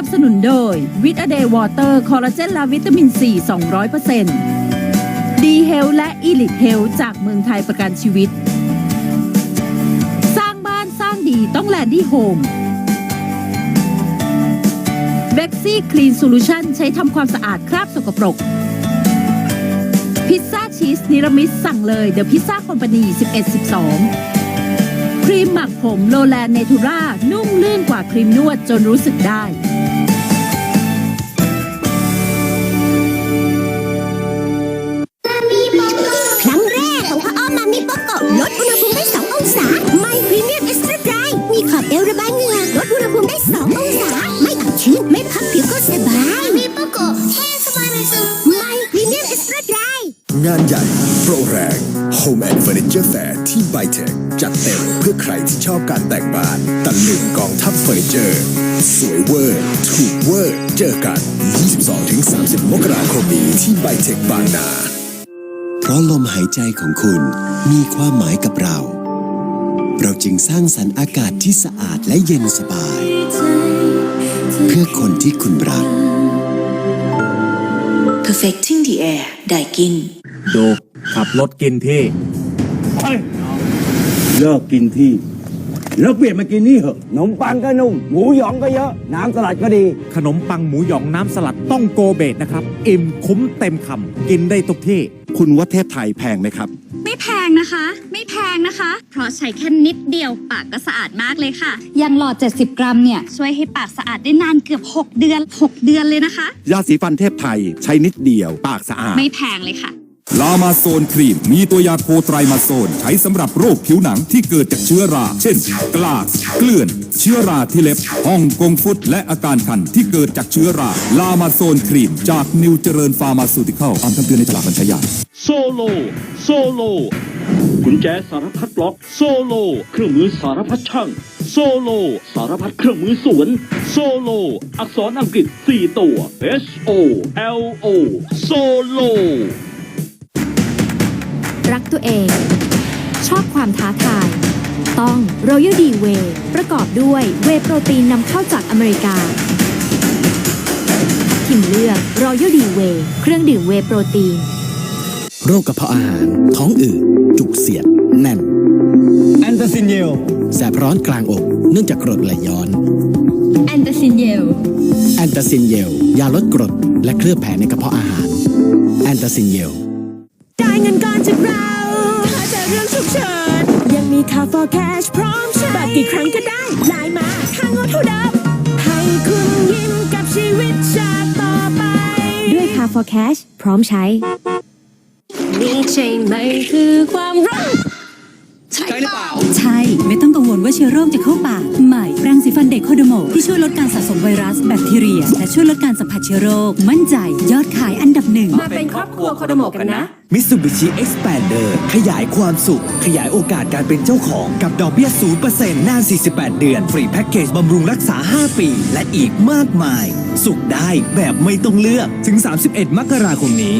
นับสนุนโดยวิตาเดย์วอเตอร์คอลลาเจนและวิตามินซี200%ดีเฮลและอีลิทเฮลจากเมืองไทยประกันชีวิต สร้างบ้านสร้างดีต้องแลนดี้โฮมเบ็กซี่คลีนโซลูชันใช้ทำความสะอาดคราบสกปรก พิซซ่าชีสนิรมิตสั่งเลยเดอะพิซซ่าคอมพานี1112ครีมหมักผมโลแลนเนทูรานุ่มลื่นกว่าครีมนวดจนรู้สึกได้ มิโปโกแห้งสบายในซึมไม่พรีเมียมเอ็กซ์ตร้าไดงานใหญ่โปรแรง Home and Furniture Fair ที่ไบเทคจัดเต็มเพื่อใครที่ชอบการแต่งบ้านตะลึงกองทัพเฟอร์นิเจอร์ สวยเวอร์ ถูกเวอร์ เจอกัน 22-30 มกราคมนี้ที่ไบเทคบางนา เพราะลมหายใจของคุณมีความหมายกับเรา เราจึงสร้างสรรค์อากาศที่สะอาดและเย็นสบาย เพื่อคนที่คุณรัก Perfecting the air ได้กิน ดูขับรถกินที่ เลิกกินที่ แล้วเปลี่ยนมากินนี่เหอะขนมปังก็นุ่ม หมูหยองก็เยอะ น้ำสลัดก็ดี ขนมปังหมูหยองน้ำสลัดต้องโกเบตนะครับ อิ่มคุ้มเต็มคำกินได้ทุกที่ คุณว่าเทพไทยแพงไหมครับไม่แพงนะคะ ไม่แพงนะคะ เพราะใช้แค่นิดเดียวปากก็สะอาดมากเลยค่ะอย่างหลอด 70 กรัมเนี่ย ช่วยให้ปากสะอาดได้นานเกือบ 6 เดือน 6 เดือนเลยนะคะ ยาสีฟันเทพไทยใช้นิดเดียว ปากสะอาด ไม่แพงเลยค่ะ ลามาโซนครีม มีตัวยาโคไตรมาโซน ใช้สำหรับโรคผิวหนังที่เกิดจากเชื้อรา เช่น กลากเกลื่อน เชื้อราที่เล็บห้องกงฟุต และอาการคันที่เกิดจากเชื้อรา ลามาโซนครีม จากนิวเจริญฟาร์มาซูติคอลตามคำเตือนในตลาดบรรชยาโซโล โซโลกุญแจสารพัดล็อก โซโล เครื่องมือสารพัดช่าง โซโล สารพัดเครื่องมือสวน โซโล อักษรอังกฤษ 4 ตัว H O L O โซโล รักตัวเอง ชอบความท้าทาย ต้อง Royal D Way ประกอบด้วยเวย์โปรตีนนำเข้าจากอเมริกาทิมเลือก Royal D Way เครื่องดื่มเวย์โปรตีน โรคกระเพาะอาหาร ท้องอืดจุกเสียด แน่น แอนตาซินเยล แสบร้อนกลางอก เนื่องจากกรดไหลย้อน แอนตาซินเยล แอนตาซินเยล ยาลดกรด และเคลือบแผลในกระเพาะอาหาร แอนตาซินเยลได้เงินก่ อนจากเราถ้าเจอเรื่องฉุกเฉินยังมีค่า for cash พร้อมใช้บัตรกี่ครั้งก็ได้ไลน์มาค่างดเท่าเดิมให้คุณยิ้มกับชีวิตชาติต่อไป ด้วยค่า for Cash พร้อมใช้ นี่ใช่ไหมคือความรัก วลว่าเชื้อโรคจะเข้าปาก ใหม่แปรงสีฟันเด็กโคโดโมที่ช่วยลดการสะสมไวรัสแบคทีเรีย และช่วยลดการสัมผัสเชื้อโรค มั่นใจยอดขายอันดับหนึ่งมาเป็นครอบครัวโคโดโมกันนะมิตซูบิชิเอ็กซ์แ d นเดอร์ขยายความสุข ขยายโอกาสการเป็นเจ้าของกับดอกเบี้ย 0%นาน 48 เดือน ฟรีแพ็กเกจบำรุงรักษา 5 ปี และอีกมากมาย สุขได้แบบไม่ต้องเลือกถึง 31 มกราคมนี้